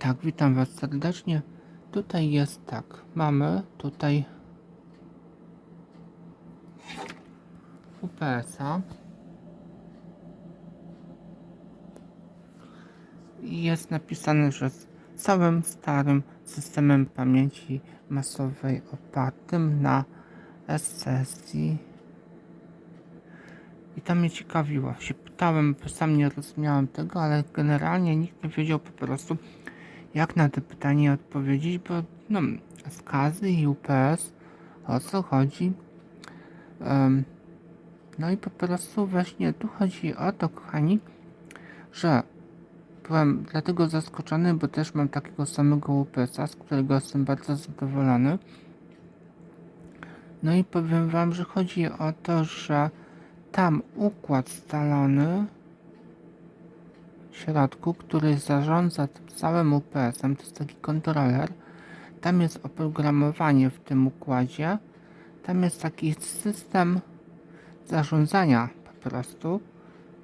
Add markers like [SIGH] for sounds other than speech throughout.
Tak, witam Was serdecznie. Tutaj jest tak. Mamy tutaj UPS-a. Jest napisane, że z całym starym systemem pamięci masowej opartym na SCSI. I to mnie ciekawiło. Się pytałem, sam nie rozumiałem tego, ale generalnie nikt nie wiedział po prostu, jak na to pytanie odpowiedzieć, bo no, skazy i UPS, o co chodzi? Em, no i po prostu właśnie tu chodzi o to, kochani, że byłem dlatego zaskoczony, bo też mam takiego samego UPS-a, z którego jestem bardzo zadowolony. No i powiem wam, że chodzi o to, że tam układ scalony środku, który zarządza tym całym UPS-em, to jest taki kontroler. Tam jest oprogramowanie w tym układzie. Tam jest taki system zarządzania po prostu.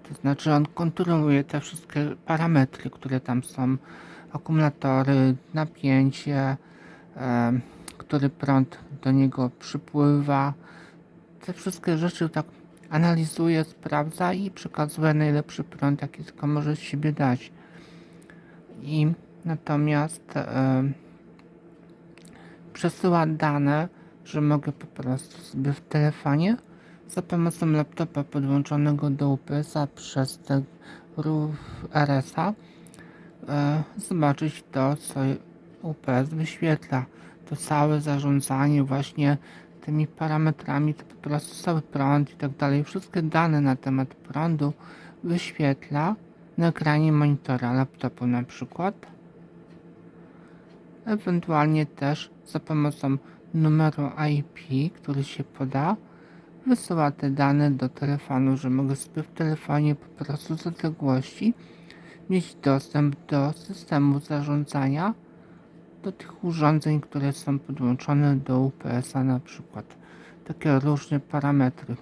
To znaczy on kontroluje te wszystkie parametry, które tam są. Akumulatory, napięcie, em, który prąd do niego przypływa. Te wszystkie rzeczy tak analizuje, sprawdza i przekazuje najlepszy prąd, jaki tylko może z siebie dać. I natomiast e, przesyła dane, że mogę po prostu sobie w telefonie za pomocą laptopa podłączonego do UPS-a przez te RS-a e, zobaczyć to, co UPS wyświetla. To całe zarządzanie właśnie tymi parametrami, to po prostu cały prąd i tak dalej. Wszystkie dane na temat prądu wyświetla na ekranie monitora laptopu na przykład. Ewentualnie też za pomocą numeru IP, który się poda, wysyła te dane do telefonu, że mogę sobie w telefonie po prostu z odległości mieć dostęp do systemu zarządzania do tych urządzeń, które są podłączone do UPS-a na przykład. Takie różne parametry.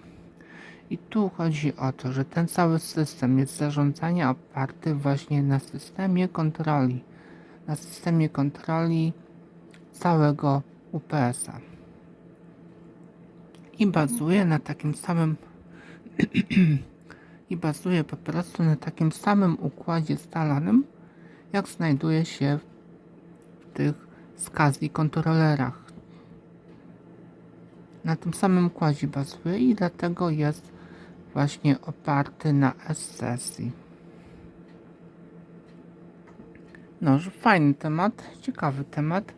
I tu chodzi o to, że ten cały system jest zarządzania oparty właśnie na systemie kontroli. Na systemie kontroli całego UPS-a. I bazuje na takim samym [CLEARS THROAT] i bazuje po prostu na takim samym układzie scalonym, jak znajduje się w tych SCSI kontrolerach. Na tym samym układzie bazuje i dlatego jest właśnie oparty na SCSI. No, że fajny temat, ciekawy temat.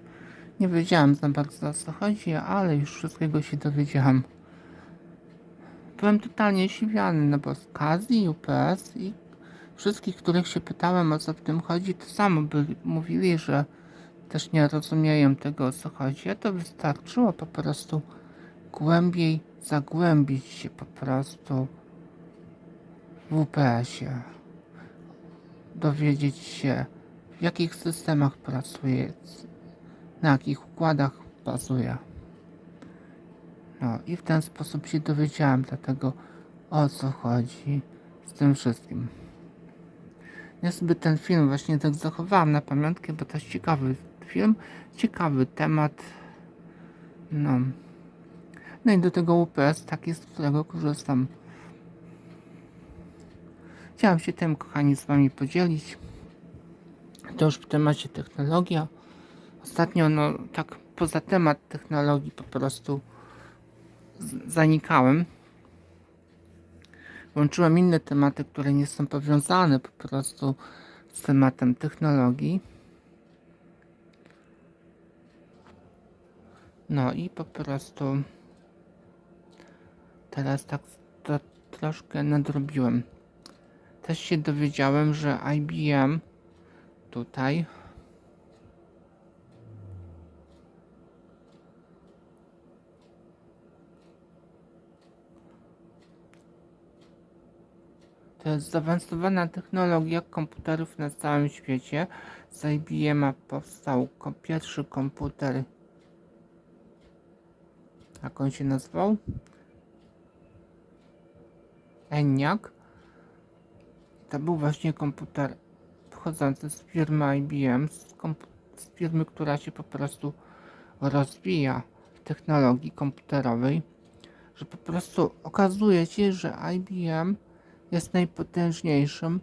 Nie wiedziałem za bardzo o co chodzi, ale już wszystkiego się dowiedziałem. Byłem totalnie zdziwiony, no bo SCSI, UPS i wszystkich, których się pytałem o co w tym chodzi, to samo byli, mówili, że też nie rozumieją tego o co chodzi, a to wystarczyło po prostu głębiej zagłębić się po prostu w UPS-ie. Dowiedzieć się w jakich systemach pracuje, na jakich układach bazuje. No i w ten sposób się dowiedziałem dlatego o co chodzi z tym wszystkim. Ja sobie ten film właśnie tak zachowałem na pamiątkę, bo to jest ciekawy film, ciekawy temat. No. No i do tego UPS taki, z którego korzystam. Chciałem się tym, kochani, z Wami podzielić. To już w temacie technologia. Ostatnio, no tak poza temat technologii po prostu zanikałem. Łączyłem inne tematy, które nie są powiązane po prostu z tematem technologii. No i po prostu teraz tak to troszkę nadrobiłem. Też się dowiedziałem, że IBM tutaj To jest zaawansowana technologia komputerów na całym świecie. Z IBM powstał pierwszy komputer. Jak on się nazywał? ENIAC. To był właśnie komputer pochodzące z firmy IBM, z, z firmy, która się po prostu rozwija w technologii komputerowej, że po prostu okazuje się, że IBM jest najpotężniejszym,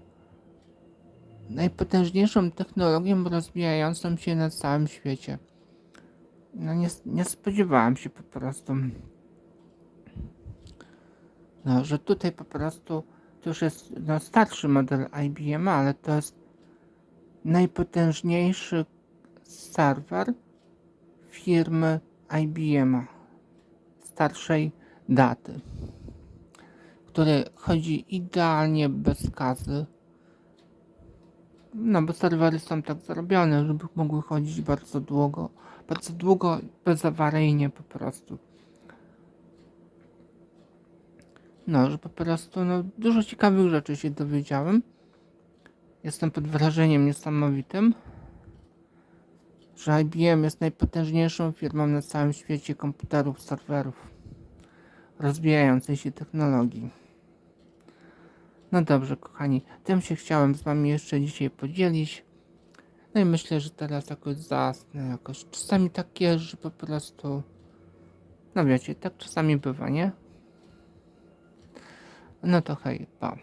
najpotężniejszą technologią rozwijającą się na całym świecie. No nie, nie spodziewałem się po prostu. No, że tutaj po prostu to już jest no, starszy model IBM, ale to jest najpotężniejszy serwer firmy IBM starszej daty, który chodzi idealnie bez kazy. No, bo serwery są tak zrobione, żeby mogły chodzić bardzo długo, bardzo długo, bezawaryjnie po prostu. No, że po prostu no, dużo ciekawych rzeczy się dowiedziałem. Jestem pod wrażeniem niesamowitym, że IBM jest najpotężniejszą firmą na całym świecie komputerów, serwerów, rozwijającej się technologii. No dobrze, kochani, tym się chciałem z Wami jeszcze dzisiaj podzielić. No i myślę, że teraz jakoś zasnę, jakoś. Czasami tak jest, że po prostu. No wiecie, tak czasami bywa, nie? No to hej, pa.